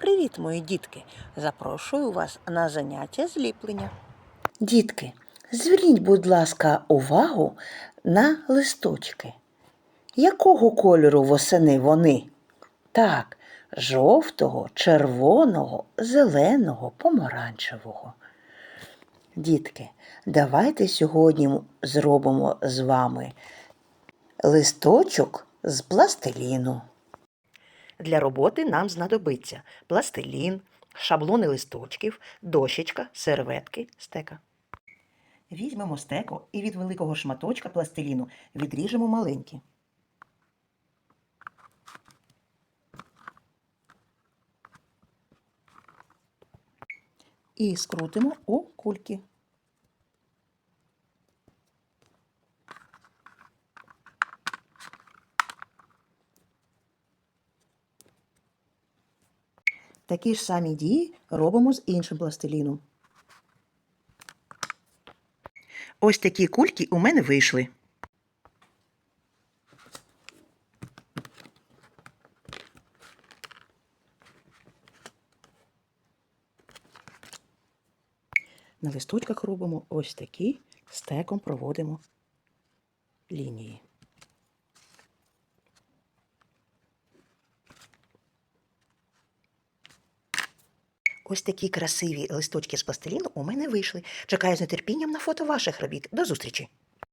Привіт, мої дітки! Запрошую вас на заняття зліплення. Дітки, зверніть, будь ласка, увагу на листочки. Якого кольору восени вони? Так, жовтого, червоного, зеленого, помаранчевого. Дітки, давайте сьогодні зробимо з вами листочок з пластиліну. Для роботи нам знадобиться пластилін, шаблони листочків, дощечка, серветки, стека. Візьмемо стеко і від великого шматочка пластиліну відріжемо маленькі. І скрутимо у кульки. Такі ж самі дії робимо з іншим пластиліном. Ось такі кульки у мене вийшли. На листочках робимо ось такі, стеком проводимо лінії. Ось такі красиві листочки з пластиліну у мене вийшли. Чекаю з нетерпінням на фото ваших робіт. До зустрічі!